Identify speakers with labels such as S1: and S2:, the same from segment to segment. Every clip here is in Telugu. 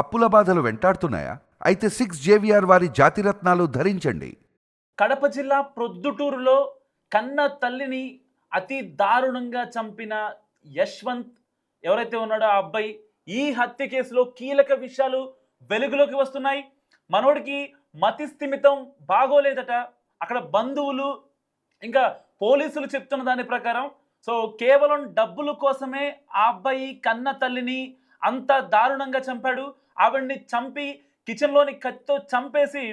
S1: అప్పుల బాధలు వెంటాడుతున్నాయా? అయితే సిక్స్ జేవిఆర్ వారి జాతిరత్నాలు ధరించండి.
S2: కడప జిల్లా ప్రొద్దుటూరులో కన్న తల్లిని అతి దారుణంగా చంపిన యశ్వంత్ ఎవరైతే ఉన్నాడో ఆ అబ్బాయి ఈ హత్య కేసులో కీలక విషయాలు వెలుగులోకి వస్తున్నాయి. మనోడికి మతి స్థిమితం బాగోలేదట. అక్కడ బంధువులు ఇంకా పోలీసులు చెప్తున్న దాని ప్రకారం సో కేవలం డబ్బుల కోసమే ఆ అబ్బాయి కన్న తల్లిని అంత దారుణంగా చంపాడు. ఆవిడ్ని చంపి కిచెన్లోని కత్తితో చంపేసి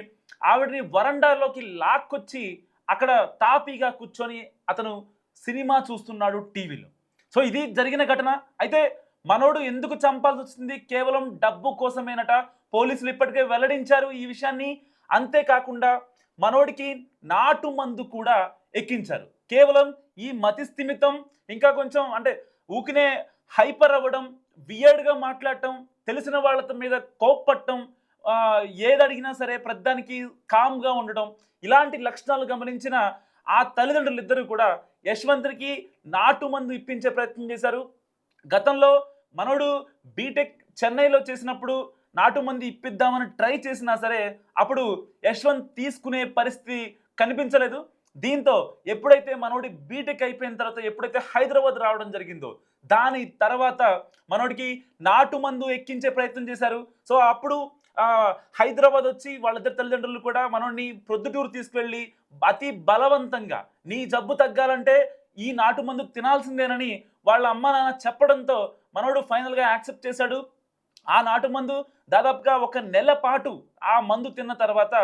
S2: ఆవిడని వరండాలోకి లాక్కొచ్చి అక్కడ తాపీగా కూర్చొని అతను సినిమా చూస్తున్నాడు టీవీలో. సో ఇది జరిగిన ఘటన. అయితే మనోడు ఎందుకు చంపాల్సి వచ్చింది? కేవలం డబ్బు కోసమేనట. పోలీసులు ఇప్పటికే వెల్లడించారు ఈ విషయాన్ని. అంతేకాకుండా మనోడికి నాటు మందు కూడా ఎక్కించారు. కేవలం ఈ మతి స్థిమితం ఇంకా కొంచెం అంటే ఊకినే హైపర్ అవ్వడం వియర్డ్గా మాట్లాడటం తెలిసిన వాళ్ళ మీద కోప్పట్టడం ఏది అడిగినా సరే ప్రతిదానికి కామ్గా ఉండడం ఇలాంటి లక్షణాలు గమనించిన ఆ తల్లిదండ్రులు ఇద్దరు కూడా యశ్వంత్కి నాటు మందు ఇప్పించే ప్రయత్నం చేశారు. గతంలో మనోడు బీటెక్ చెన్నైలో చేసినప్పుడు నాటు మంది ఇప్పిద్దామని ట్రై చేసినా సరే అప్పుడు యశ్వంత్ తీసుకునే పరిస్థితి కనిపించలేదు. దీంతో ఎప్పుడైతే మనోడి బీటెక్ అయిపోయిన తర్వాత ఎప్పుడైతే హైదరాబాద్ రావడం జరిగిందో దాని తర్వాత మనోడికి నాటు మందు ఎక్కించే ప్రయత్నం చేశారు. సో అప్పుడు హైదరాబాద్ వచ్చి వాళ్ళిద్దరు తల్లిదండ్రులు కూడా మనోడిని ప్రొద్దుటూరు తీసుకువెళ్ళి అతి బలవంతంగా నీ జబ్బు తగ్గాలంటే ఈ నాటు మందు తినాల్సిందేనని వాళ్ళ అమ్మ నాన్న చెప్పడంతో మనోడు ఫైనల్గా యాక్సెప్ట్ చేశాడు. ఆ నాటు మందు దాదాపుగా ఒక నెల పాటు ఆ మందు తిన్న తర్వాత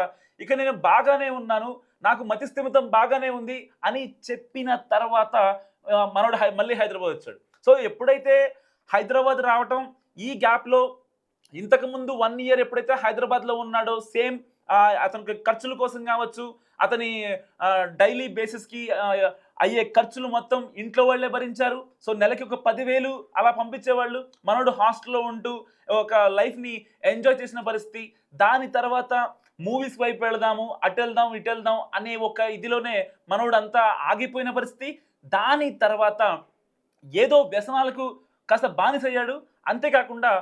S2: ఇక నేను బాగానే ఉన్నాను నాకు మతిస్థిమితం బాగానే ఉంది అని చెప్పిన తర్వాత మనోడు హై- మళ్ళీ హైదరాబాద్ వచ్చాడు. సో ఎప్పుడైతే హైదరాబాద్ రావటం ఈ గ్యాప్లో ఇంతకుముందు వన్ ఇయర్ ఎప్పుడైతే హైదరాబాద్లో ఉన్నాడో సేమ్ అతనికి ఖర్చుల కోసం కావచ్చు అతని డైలీ బేసిస్కి అయ్యే ఖర్చులు మొత్తం ఇంట్లో వాళ్ళే భరించారు. సో నెలకి ఒక పదివేలు అలా పంపించేవాళ్ళు. మనోడు హాస్టల్లో ఉంటూ ఒక లైఫ్ని ఎంజాయ్ చేసిన పరిస్థితి. దాని తర్వాత మూవీస్ వైపు వెళదాము అటు వెళ్దాం ఇటు వెళ్దాం అనే ఒక ఇదిలోనే మనోడు అంతా ఆగిపోయిన పరిస్థితి. దాని తర్వాత ఏదో వ్యసనాలకు కాస్త బానిసయ్యాడు. అంతేకాకుండా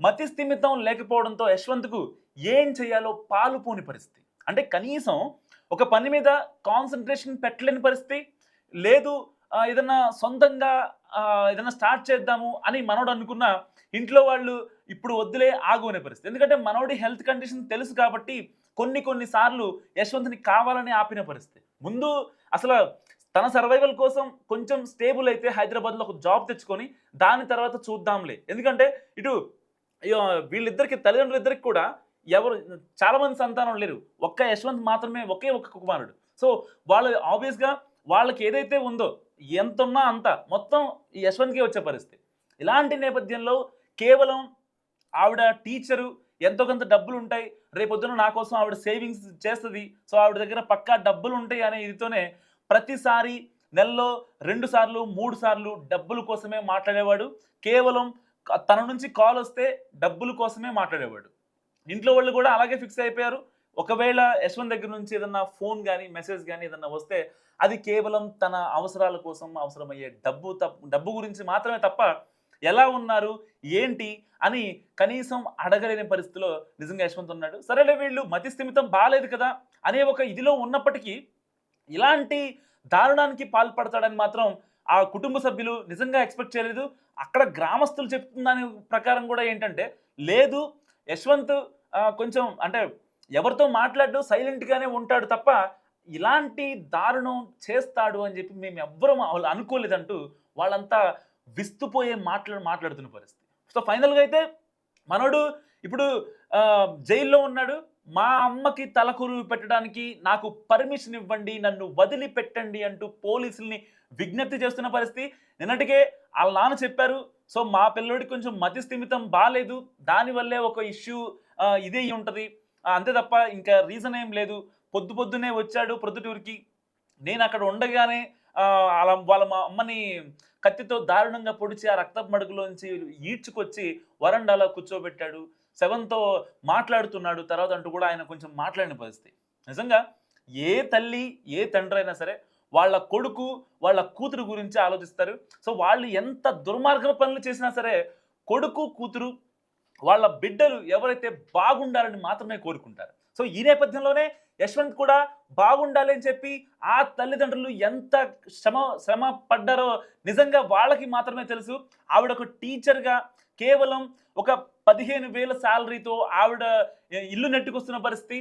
S2: మతి స్థిమితం లేకపోవడంతో యశ్వంత్కు ఏం చేయాలో పాలుపోని పరిస్థితి. అంటే కనీసం ఒక పని మీద కాన్సన్ట్రేషన్ పెట్టలేని పరిస్థితి. లేదు ఏదన్నా సొంతంగా ఏదైనా ఏదన్నా స్టార్ట్ చేద్దాము అని మనోడు అనుకున్న ఇంట్లో వాళ్ళు ఇప్పుడు వద్దులే ఆగునే పరిస్థితి. ఎందుకంటే మనోడి హెల్త్ కండిషన్ తెలుసు కాబట్టి కొన్ని కొన్ని సార్లు యశ్వంత్ని కావాలని ఆపిన పరిస్థితి. ముందు అసలు తన సర్వైవల్ కోసం కొంచెం స్టేబుల్ అయితే హైదరాబాద్లో ఒక జాబ్ తెచ్చుకొని దాని తర్వాత చూద్దాంలే. ఎందుకంటే ఇటు వీళ్ళిద్దరికి తల్లిదండ్రులిద్దరికి కూడా ఎవరు చాలా మంది సంతానం లేరు. ఒక్క యశ్వంత్ మాత్రమే ఒకే ఒక్క కుమారుడు. సో వాళ్ళు ఆబ్వియస్గా వాళ్ళకి ఏదైతే ఉందో ఎంత ఉన్నా అంత మొత్తం ఈ యశ్వంత్కే వచ్చే పరిస్థితి. ఇలాంటి నేపథ్యంలో కేవలం ఆవిడ టీచరు ఎంతో కొంత డబ్బులు ఉంటాయి రేపొద్దున నా కోసం ఆవిడ సేవింగ్స్ చేస్తుంది సో ఆవిడ దగ్గర పక్కా డబ్బులు ఉంటాయి అనే ఇదితోనే ప్రతిసారి నెలలో రెండు సార్లు మూడు సార్లు డబ్బుల కోసమే మాట్లాడేవాడు. కేవలం తన నుంచి కాల్ వస్తే డబ్బుల కోసమే మాట్లాడేవాడు. ఇంట్లో వాళ్ళు కూడా అలాగే ఫిక్స్ అయిపోయారు. ఒకవేళ యశ్వంత్ దగ్గర నుంచి ఏదన్నా ఫోన్ కానీ మెసేజ్ కానీ ఏదన్నా వస్తే అది కేవలం తన అవసరాల కోసం అవసరమయ్యే డబ్బు తప్ప డబ్బు గురించి మాత్రమే తప్ప ఎలా ఉన్నారు ఏంటి అని కనీసం అడగలేని పరిస్థితిలో నిజంగా యశ్వంత్ ఉన్నాడు. సరేలే వీళ్ళు మతి స్థిమితం బాగాలేదు కదా అనే ఒక ఇదిలో ఉన్నప్పటికీ ఇలాంటి దారుణానికి పాల్పడతాడని మాత్రం ఆ కుటుంబ సభ్యులు నిజంగా ఎక్స్పెక్ట్ చేయలేదు. అక్కడ గ్రామస్తులు చెప్తున్న ప్రకారం కూడా ఏంటంటే లేదు యశ్వంత్ కొంచెం అంటే ఎవరితో మాట్లాడు సైలెంట్గానే ఉంటాడు తప్ప ఇలాంటి దారుణం చేస్తాడు అని చెప్పి మేము ఎవ్వరం వాళ్ళు అనుకోలేదంటూ వాళ్ళంతా విస్తుపోయే మాట్లాడు మాట్లాడుతున్న పరిస్థితి. సో ఫైనల్గా అయితే మనోడు ఇప్పుడు జైల్లో ఉన్నాడు. మా అమ్మకి తలకూరు పెట్టడానికి నాకు పర్మిషన్ ఇవ్వండి నన్ను వదిలిపెట్టండి అంటూ పోలీసుల్ని విజ్ఞప్తి చేస్తున్న పరిస్థితి. నిన్నటికే వాళ్ళ నాన్న చెప్పారు సో మా పిల్లోడికి కొంచెం మతి స్థిమితం బాగాలేదు దానివల్లే ఒక ఇష్యూ ఇదే ఉంటుంది. అంతే తప్ప ఇంకా రీజన్ ఏం లేదు. పొద్దు పొద్దునే వచ్చాడు ప్రొద్దుటూరికి నేను అక్కడ ఉండగానే ఆ, అలా వాళ్ళ మా అమ్మని కత్తితో దారుణంగా పొడిచి ఆ రక్తపు మడుగులోంచి ఈడ్చుకొచ్చి వరండాలో కూర్చోబెట్టాడు. సెవెన్తో మాట్లాడుతున్నాడు. తర్వాత అంటూ కూడా ఆయన కొంచెం మాట్లాడిన పరిస్థితి. నిజంగా ఏ తల్లి ఏ తండ్రి అయినా సరే వాళ్ళ కొడుకు వాళ్ళ కూతురు గురించి ఆలోచిస్తారు. సో వాళ్ళు ఎంత దుర్మార్గ పనులు చేసినా సరే కొడుకు కూతురు వాళ్ళ బిడ్డలు ఎవరైతే బాగుండాలని మాత్రమే కోరుకుంటారు. సో ఈ నేపథ్యంలోనే యశ్వంత్ కూడా బాగుండాలి అని చెప్పి ఆ తల్లిదండ్రులు ఎంత శ్రమ శ్రమ పడ్డారో నిజంగా వాళ్ళకి మాత్రమే తెలుసు. ఆవిడ ఒక టీచర్గా కేవలం ఒక పదిహేను వేల శాలరీతో ఆవిడ ఇల్లు నెట్టుకొస్తున్న పరిస్థితి.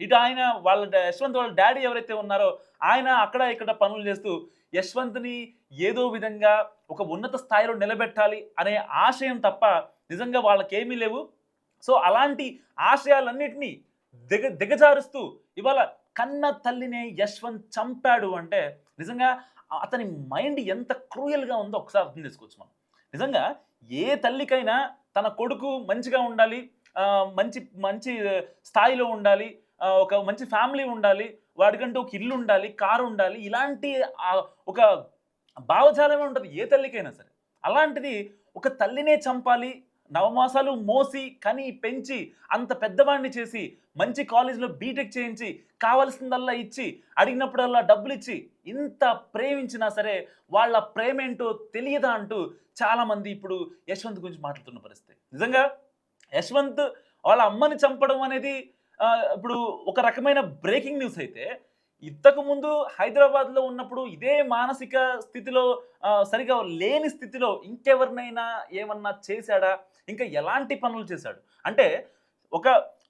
S2: ఇటు ఆయన వాళ్ళ యశ్వంత్ వాళ్ళ డాడీ ఎవరైతే ఉన్నారో ఆయన అక్కడ ఇక్కడ పనులు చేస్తూ యశ్వంత్ని ఏదో విధంగా ఒక ఉన్నత స్థాయిలో నిలబెట్టాలి అనే ఆశయం తప్ప నిజంగా వాళ్ళకేమీ లేవు. సో అలాంటి ఆశయాలన్నిటినీ దిగ దిగజారుస్తూ ఇవాళ కన్న తల్లినే యశ్వంత్ చంపాడు అంటే నిజంగా అతని మైండ్ ఎంత క్రూయల్గా ఉందో ఒకసారి అర్థం చేసుకోవచ్చు మనం. నిజంగా ఏ తల్లికైనా తన కొడుకు మంచిగా ఉండాలి మంచి మంచి స్థాయిలో ఉండాలి ఒక మంచి ఫ్యామిలీ ఉండాలి వాడికంటే ఒక ఇల్లు ఉండాలి కారు ఉండాలి ఇలాంటి ఒక భావజాలమే ఉంటుంది ఏ తల్లికైనా సరే. అలాంటిది ఒక తల్లినే చంపాలి నవమాసాలు మోసి కని పెంచి అంత పెద్దవాడిని చేసి మంచి కాలేజీలో బీటెక్ చేయించి కావలసిందల్లా ఇచ్చి అడిగినప్పుడల్లా డబ్బులు ఇచ్చి ఇంత ప్రేమించినా సరే వాళ్ళ ప్రేమ ఏంటో తెలియదా అంటూ చాలామంది ఇప్పుడు యశ్వంత్ గురించి మాట్లాడుతున్న పరిస్థితి. నిజంగా యశ్వంత్ వాళ్ళ అమ్మని చంపడం అనేది ఇప్పుడు ఒక రకమైన బ్రేకింగ్ న్యూస్ అయితే ఇంతకు ముందు హైదరాబాద్లో ఉన్నప్పుడు ఇదే మానసిక స్థితిలో సరిగా లేని స్థితిలో ఇంకెవరినైనా ఏమన్నా చేశాడా? ఇంకా ఎలాంటి పనులు చేశాడు? అంటే ఒక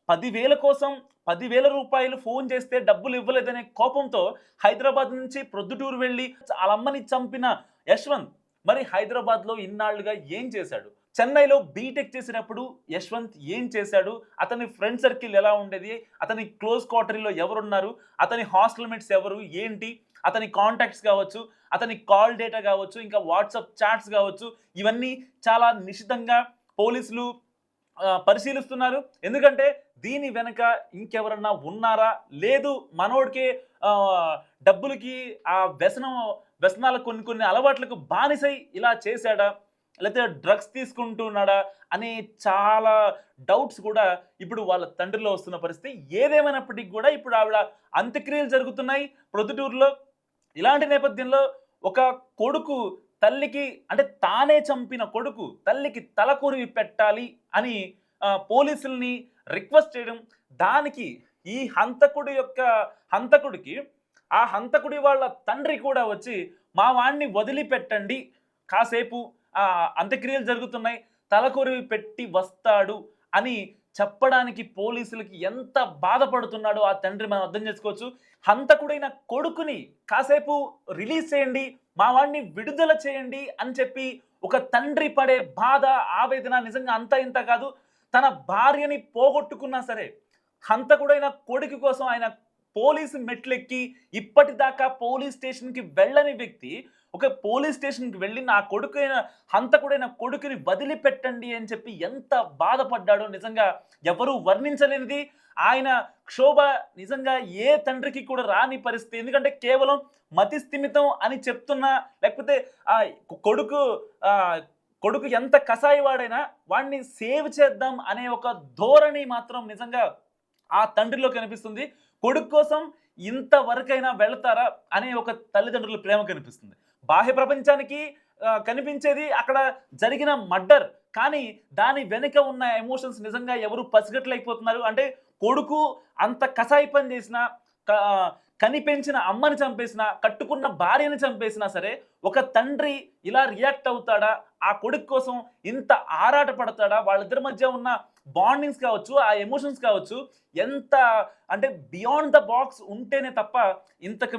S2: పదివేల కోసం పదివేల రూపాయలు ఫోన్ చేస్తే డబ్బులు ఇవ్వలేదనే కోపంతో హైదరాబాద్ నుంచి ప్రొద్దుటూరు వెళ్ళి వాళ్ళ అమ్మని చంపిన యశ్వంత్ మరి హైదరాబాద్లో ఇన్నాళ్ళుగా ఏం చేశాడు? చెన్నైలో బీటెక్ చేసినప్పుడు యశ్వంత్ ఏం చేశాడు? అతని ఫ్రెండ్ సర్కిల్ ఎలా ఉండేది? అతని క్లోజ్ క్వార్టరీలో ఎవరున్నారు? అతని హాస్టల్మేట్స్ ఎవరు? ఏంటి? అతని కాంటాక్ట్స్ కావచ్చు అతని కాల్ డేటా కావచ్చు ఇంకా వాట్సాప్ చాట్స్ కావచ్చు ఇవన్నీ చాలా నిశితంగా పోలీసులు పరిశీలిస్తున్నారు. ఎందుకంటే దీని వెనక ఇంకెవరన్నా ఉన్నారా? లేదు మనోడికి డబ్బులకి ఆ వ్యసనం వ్యసనాలకు కొన్ని కొన్ని అలవాట్లకు బానిసై ఇలా చేశాడా? లేకపోతే డ్రగ్స్ తీసుకుంటున్నాడా అనే చాలా డౌట్స్ కూడా ఇప్పుడు వాళ్ళ తండ్రిలో వస్తున్న పరిస్థితి. ఏదేమైనప్పటికీ కూడా ఇప్పుడు ఆవిడ అంత్యక్రియలు జరుగుతున్నాయి. ప్రొద్దుటూరులో ఇలాంటి నేపథ్యంలో ఒక కొడుకు తల్లికి అంటే తానే చంపిన కొడుకు తల్లికి తలకొరివి పెట్టాలి అని పోలీసుల్ని రిక్వెస్ట్ చేయడం దానికి ఈ హంతకుడి యొక్క హంతకుడికి ఆ హంతకుడి వాళ్ళ తండ్రి కూడా వచ్చి మా వాణ్ణి వదిలిపెట్టండి కాసేపు అంత్యక్రియలు జరుగుతున్నాయి తలకొరివి పెట్టి వస్తాడు అని చెప్పడానికి పోలీసులకి ఎంత బాధపడుతున్నాడో ఆ తండ్రి మనం అర్థం చేసుకోవచ్చు. హంతకుడైన కొడుకుని కాసేపు రిలీజ్ చేయండి మా వాడిని విడుదల చేయండి అని చెప్పి ఒక తండ్రి పడే బాధ ఆవేదన నిజంగా అంత ఇంత కాదు. తన భార్యని పోగొట్టుకున్నా సరే హంతకుడైన కొడుకు కోసం ఆయన పోలీసు మెట్లెక్కి ఇప్పటిదాకా పోలీస్ స్టేషన్కి వెళ్ళని వ్యక్తి ఒక పోలీస్ స్టేషన్కి వెళ్ళి నా కొడుకైన హంతకుడైన కొడుకుని వదిలిపెట్టండి అని చెప్పి ఎంత బాధపడ్డాడో నిజంగా ఎవరూ వర్ణించలేనిది. ఆయన క్షోభ నిజంగా ఏ తండ్రికి కూడా రాని పరిస్థితి. ఎందుకంటే కేవలం మతి స్థిమితం అని చెప్తున్నా లేకపోతే ఆ కొడుకు కొడుకు ఎంత కసాయివాడైనా వాడిని సేవ్ చేద్దాం అనే ఒక ధోరణి మాత్రం నిజంగా ఆ తండ్రిలో కనిపిస్తుంది. కొడుకు కోసం ఇంతవరకైనా వెళతారా అనే ఒక తల్లిదండ్రుల ప్రేమ కనిపిస్తుంది. బాహ్య ప్రపంచానికి కనిపించేది అక్కడ జరిగిన మర్డర్. కానీ దాని వెనుక ఉన్న ఎమోషన్స్ నిజంగా ఎవరు పసిగట్లైపోతున్నారు అంటే కొడుకు అంత కసాయి పని చేసిన కనిపించిన అమ్మని చంపేసిన కట్టుకున్న భార్యని చంపేసినా సరే ఒక తండ్రి ఇలా రియాక్ట్ అవుతాడా? ఆ కొడుకు కోసం ఇంత ఆరాట పడతాడా వాళ్ళిద్దరి మధ్య ఉన్న బాండింగ్స్ కావచ్చు ఆ ఎమోషన్స్ కావచ్చు ఎంత అంటే బియాండ్ ద బాక్స్ ఉంటేనే తప్ప ఇంతకు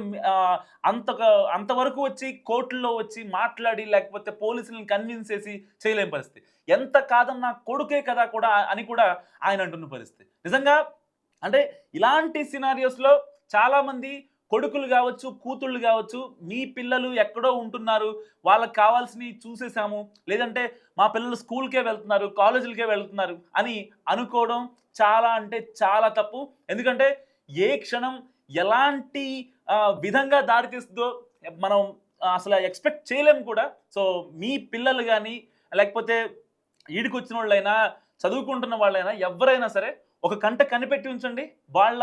S2: అంతక అంతవరకు వచ్చి కోర్టులో వచ్చి మాట్లాడి లేకపోతే పోలీసులను కన్విన్స్ చేసి చేయలేని పరిస్థితి. ఎంత కాదన్నా కొడుకే కదా కూడా అని కూడా ఆయన అంటున్న పరిస్థితి. నిజంగా అంటే ఇలాంటి సినారియోస్లో చాలామంది కొడుకులు కావచ్చు కూతుళ్ళు కావచ్చు మీ పిల్లలు ఎక్కడో ఉంటున్నారు. వాళ్ళకి కావాల్సినవి చూసేసాము లేదంటే మా పిల్లలు స్కూల్కే వెళ్తున్నారు కాలేజీలకే వెళ్తున్నారు అని అనుకోవడం చాలా అంటే చాలా తప్పు. ఎందుకంటే ఏ క్షణం ఎలాంటి విధంగా దారితీస్తుందో మనం అసలు ఎక్స్పెక్ట్ చేయలేము కూడా. సో మీ పిల్లలు కానీ లేకపోతే ఈడికొచ్చిన వాళ్ళైనా చదువుకుంటున్న వాళ్ళైనా ఎవరైనా సరే ఒక కంట కనిపెట్టి ఉంచండి. వాళ్ళ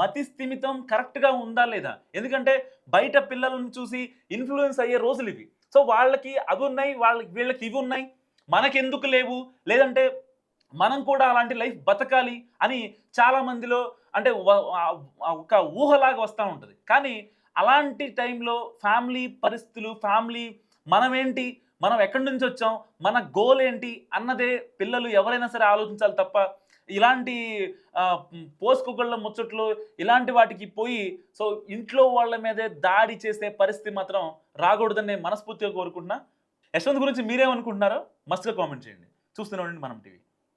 S2: మతి స్థిమితం కరెక్ట్గా ఉందా లేదా? ఎందుకంటే బయట పిల్లలను చూసి ఇన్ఫ్లుయెన్స్ అయ్యే రోజులు ఇవి. సో వాళ్ళకి అవి ఉన్నాయి వాళ్ళకి వీళ్ళకి ఇవి ఉన్నాయి. మనకెందుకు లేవు? లేదంటే మనం కూడా అలాంటి లైఫ్ బతకాలి అని చాలా మందిలో అంటే ఒక ఊహలాగా వస్తూ ఉంటుంది. కానీ అలాంటి టైంలో ఫ్యామిలీ పరిస్థితులు ఫ్యామిలీ మనమేంటి? మనం ఎక్కడి నుంచి వచ్చాం? మన గోల్ ఏంటి అన్నదే పిల్లలు ఎవరైనా సరే ఆలోచించాలి తప్ప ఇలాంటి పోసుకోగళ్ళ ముచ్చట్లు ఇలాంటి వాటికి పోయి సో ఇంట్లో వాళ్ళ మీదే దాడి చేసే పరిస్థితి మాత్రం రాకూడదని నేను మనస్ఫూర్తిగా కోరుకుంటున్నా. యశ్వంత్ గురించి మీరేమనుకుంటున్నారో మస్తుగా కామెంట్ చేయండి. చూస్తూనే ఉండండి మనం టీవీ.